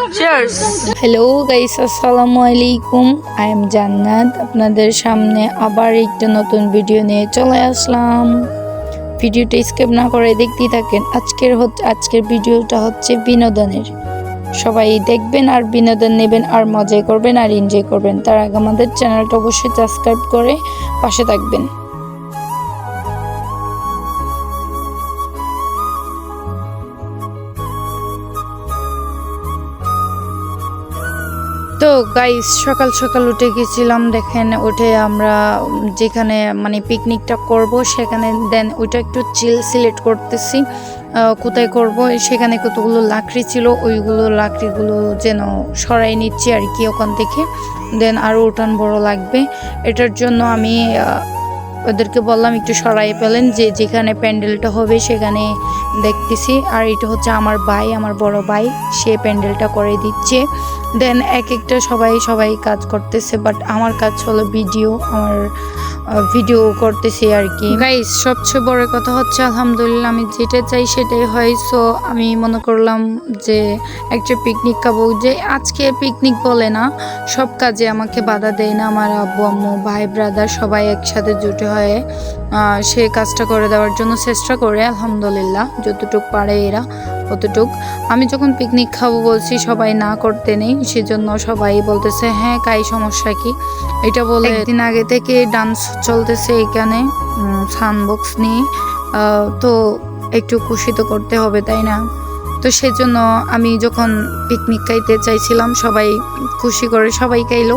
Hello guys আসসালামু আলাইকুম I am জান্নাত আপনাদের সামনে আবার একটা নতুন ভিডিও নিয়ে চলে আসলাম। ভিডিওটা স্কিপ না করে দেখতেই থাকেন। আজকের হচ্ছে আজকের ভিডিওটা হচ্ছে বিনোদনের। সবাই দেখবেন আর বিনোদন নেবেন আর মজা করবেন আর এনজয় করবেন। তার আগে আমাদের চ্যানেলটা অবশ্যই সাবস্ক্রাইব করে পাশে থাকবেন। তো গাইস সকাল সকাল উঠে গেছিলাম, দেখেন উঠে আমরা যেখানে মানে পিকনিকটা করব, সেখানে দেন ওইটা একটু চিল সিলেক্ট করতেছি। কোথায় করব? সেখানে কতগুলো লাকড়ি ছিল, ওইগুলো লাকড়িগুলো যেন সরাই নিচ্ছি আর কি ওখান থেকে। দেন আরও উঠান বড় লাগবে। এটার জন্য আমি ওদেরকে বললাম একটু সরাই পেলেন যে যেখানে প্যান্ডেলটা হবে সেখানে দেখতেছি। আর এটা হচ্ছে আমার ভাই, আমার বড় ভাই, সে প্যান্ডেলটা করে দিচ্ছে। দেন এক একটা সবাই সবাই কাজ করতেছে বাট আমার কাজ হলো ভিডিও আমার ভিডিও করতেছি আর কি। গাইস সবচেয়ে বড় কথা হচ্ছে, আলহামদুলিল্লাহ, আমি যেটা চাই সেটাই হয়। সো আমি মনে করলাম যে, একটা পিকনিক খাব। যে আজকে পিকনিক বলে না, সব কাজে আমাকে বাধা দেয় না। আমার আব্বু, আম্মু, ভাই ব্রাদার সবাই একসাথে জুটে হয়ে সে কাজটা করে দেওয়ার জন্য চেষ্টা করে, আলহামদুলিল্লাহ, যতটুক পারে এরা। অতটুক আমি যখন পিকনিক খাব বলছি সবাই না করতে নেই সেজন্য সবাই বলতেছে হ্যাঁ কাই সমস্যা কি? এটা বলে একদিন আগে থেকে ডান্স চলতেছে এখানে সানবক্স নিয়ে। আহ, তো একটু খুশি তো করতে হবে তাই না? তো সেজন্য আমি যখন পিকনিক খাইতে চাইছিলাম, সবাই খুশি করে সবাই খাইলো।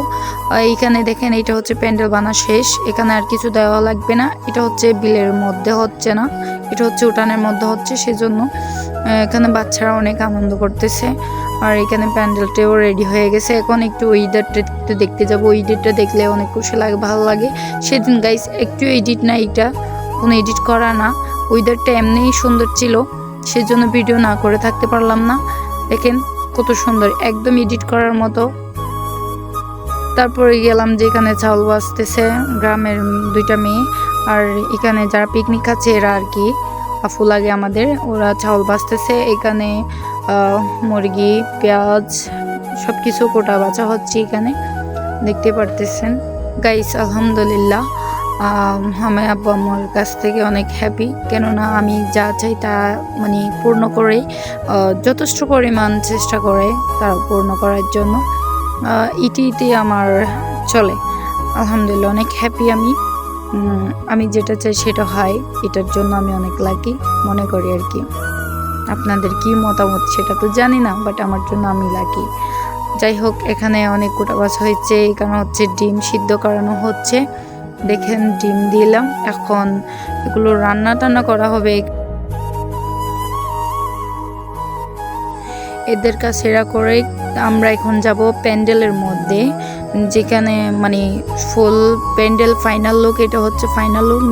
এইখানে দেখেন এটা হচ্ছে প্যান্ডেল বানা শেষ। এখানে আর কিছু দেওয়া লাগবে না। এটা হচ্ছে বিলের মধ্যে হচ্ছে না। এটা হচ্ছে উঠানের মধ্যে হচ্ছে সেজন্য এখানে বাচ্চারা অনেক আনন্দ করতেছে। আর এখানে প্যান্ডেলটাও রেডি হয়ে গেছে। এখন একটু ওয়েদারটা একটু দেখতে যাব। ওয়েদারটা দেখলে অনেক খুশি লাগে, ভালো লাগে। সেদিন গাইস একটু এডিট না এটা কোনো এডিট করা না। ওয়েদারটা এমনিই সুন্দর ছিল। সেজন্য ভিডিও না করে থাকতে পারলাম না। দেখেন কত সুন্দর, একদম এডিট করার মতো। তারপরে গেলাম যেখানে চাউল বাজতেছে, গ্রামের দুইটা মেয়ে। আর এখানে যারা পিকনিক খাচ্ছে এরা আর কি, আফু লাগে আমাদের, ওরা চাউল বাজতেছে। এখানে মুরগি, পেঁয়াজ সব কিছু কোটা বাছা হচ্ছে এখানে। দেখতে পারতেছেন। গাইস, আলহামদুলিল্লাহ। আমি আব্বু আম্মুর কাছ থেকে অনেক হ্যাপি কেননা আমি যা চাই তা মানে পূর্ণ করে যথেষ্ট পরিমাণ চেষ্টা করে তারা পূর্ণ করার জন্য। আহ, ইটিতে আমার চলে। আলহামদুলিল্লাহ অনেক হ্যাপি আমি। আমি যেটা চাই সেটা হয় এটার জন্য আমি অনেক লাকি মনে করি আর কি। আপনাদের কি মতামত সেটা তো জানি না বাট আমার জন্য আমি লাকি যাই হোক এখানে অনেক কোটা বাছ হয়েছে এখানে হচ্ছে ডিম সিদ্ধ করানো হচ্ছে। দেখেন ডিম দিলাম, এখন এগুলো রান্না টান্না করা হবে। এদের কাছে এরা করে আমরা এখন যাব প্যান্ডেলের মধ্যে, যেখানে মানে ফুল প্যান্ডেল ফাইনাল লুক এটা হচ্ছে ফাইনাল লুক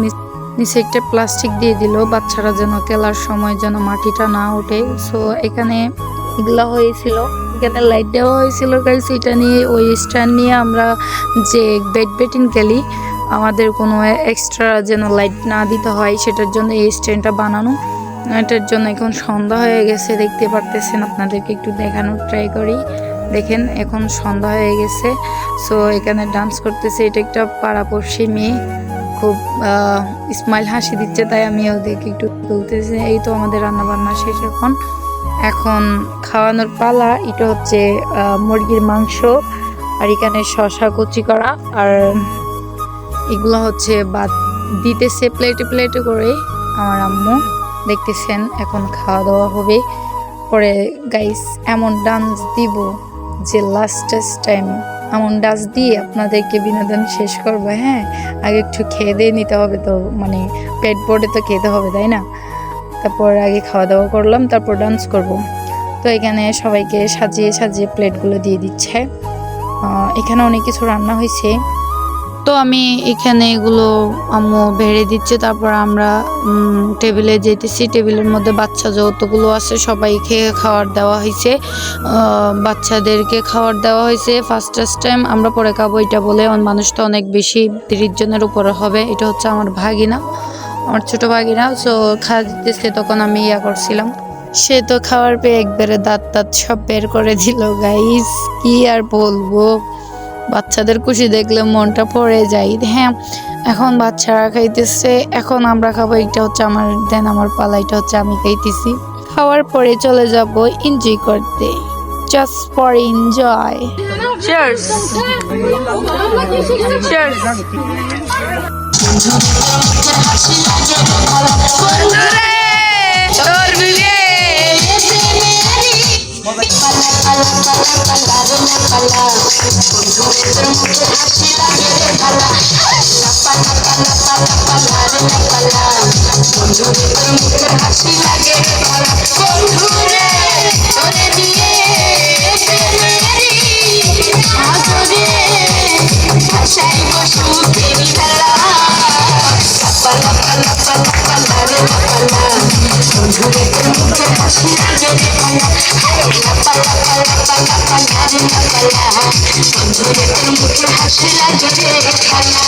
নিচে একটা প্লাস্টিক দিয়ে দিল, বাচ্চারা যেন খেলার সময় যেন মাটিটা না ওঠে। সো এখানে এগুলা হয়েছিল, এখানে লাইট দেওয়া হয়েছিল গাইস এটা নিয়ে ওই স্ট্যান্ড নিয়ে আমরা যে বেড বেটিং খেলি আমাদের কোনো এক্সট্রা যেন লাইট না দিতে হয়, সেটার জন্য এই স্ট্যান্ডটা বানানো। এটার জন্য এখন সন্ধ্যা হয়ে গেছে, দেখতে পারতেছেন আপনাদেরকে একটু দেখানোর ট্রাই করি। দেখেন, এখন সন্ধ্যা হয়ে গেছে। সো এখানে ডান্স করতেছে, এটা একটা পাড়াপড়শি মেয়ে। খুব স্মাইল হাসি দিচ্ছে, তাই আমি ওদেরকে একটু তুলতেছি। এই তো আমাদের রান্না বান্না শেষ এখন। এখন খাওয়ানোর পালা, এটা হচ্ছে মুরগির মাংস, আর এখানে শশা কুচি করা, আর এগুলো হচ্ছে বাদ দিতেছে প্লেটে প্লেটে করে আমার আম্মু। দেখতেছেন, এখন খাওয়া দাওয়া হবে। পরে গাইস এমন ডান্স দিব যে লাস্টেস্ট টাইম এমন ডান্স দিয়ে আপনাদেরকে বিনোদন শেষ করব হ্যাঁ? আগে একটু খেয়ে দিয়ে নিতে হবে তো মানে পেট বোর্ডে তো খেতে হবে, তাই না? তারপর আগে খাওয়া দাওয়া করলাম, তারপর ডান্স করব। তো এখানে সবাইকে সাজিয়ে সাজিয়ে প্লেটগুলো দিয়ে দিচ্ছে। এখানে অনেক কিছু রান্না হয়েছে। তো আমি এখানে এগুলো আম্মু বেড়ে দিচ্ছে। তারপর আমরা টেবিলে যেতেছি। টেবিলের মধ্যে বাচ্চা যতগুলো আছে সবাইকে খাওয়ার দেওয়া হয়েছে বাচ্চাদেরকে খাবার দেওয়া হয়েছে ফার্স্ট ফার্স্ট টাইম আমরা পরে খাব এটা বলে। মানুষ তো অনেক বেশি তিরিশ জনের উপরে হবে। এটা হচ্ছে আমার ভাগিনা, আমার ছোট ভাগিনা। সো খাওয়া দিতেছে তখন আমি ইয়া করছিলাম। সে তো খাওয়ার পেয়ে একবারে দাঁত দাঁত সব বের করে দিল। গাইস কি আর বলব? বাচ্চাদের খুশি দেখলে মনটা পড়ে যায়। হ্যাঁ এখন বাচ্চারা খাইতেছে এখন আমরা খাব এটা হচ্ছে আমার দেন আমার পালা এটা হচ্ছে আমি খাইতেছি। খাওয়ার পরে চলে যাব এনজয় করতে। Just for enjoy Cheers. Cheers. বন্ধুরে তোর বিয়ে। বন্ধুরে লাপা লাপা লারে লাপা লা বন্ধুরে তোর মুখে হাসি লাগে রে ভালা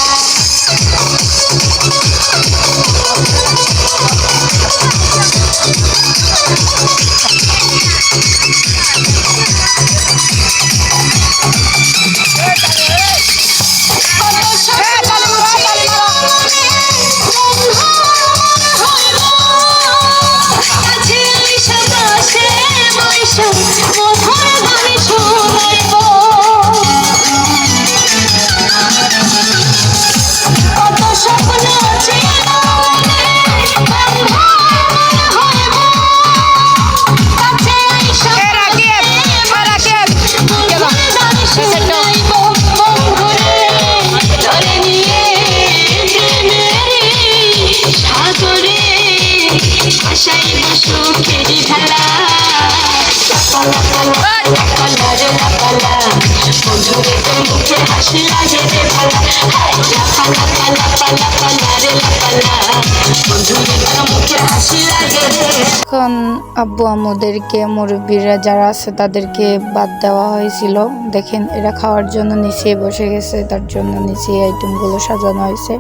এখন আব্বু আম্মুদেরকে মুরব্বীরা যারা আছে তাদেরকে বাদ দেওয়া হয়েছিল। দেখেন এরা খাওয়ার জন্য নিচে বসে গেছে তার জন্য নিচে আইটেমগুলো সাজানো হয়েছে।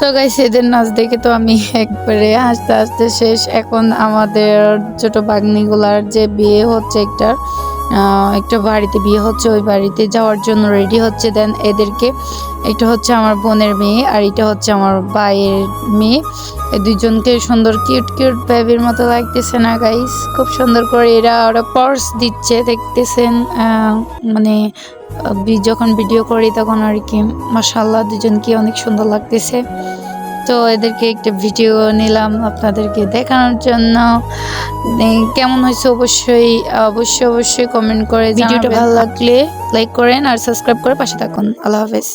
তো গাইস এদের নাচ দেখে তো আমি একবারে হাসতে হাসতে শেষ। এখন আমাদের ছোট বাগনিগুলার যে বিয়ে হচ্ছে একটা আহ, একটা বাড়িতে বিয়ে হচ্ছে, ওই বাড়িতে যাওয়ার জন্য রেডি হচ্ছে। দেন এদেরকে এটা হচ্ছে আমার বোনের মেয়ে আর এটা হচ্ছে আমার ভাইয়ের মেয়ে। এই দুজনকে সুন্দর কিউট কিউট বেবির মতো লাগতেছে না গাইস খুব সুন্দর করে এরা ওরা পার্স দিচ্ছে, দেখতেছেন? মানে যখন ভিডিও করি তখন আর কি মাসাল্লাহ দুজনকে অনেক সুন্দর লাগতেছে। তো এদেরকে একটা ভিডিও নিলাম আপনাদেরকে দেখানোর জন্য। কেমন হয়েছে অবশ্যই অবশ্যই অবশ্যই কমেন্ট করে ভিডিওটা ভালো লাগলে লাইক করেন আর সাবস্ক্রাইব করে পাশে থাকুন। আল্লাহ হাফেজ।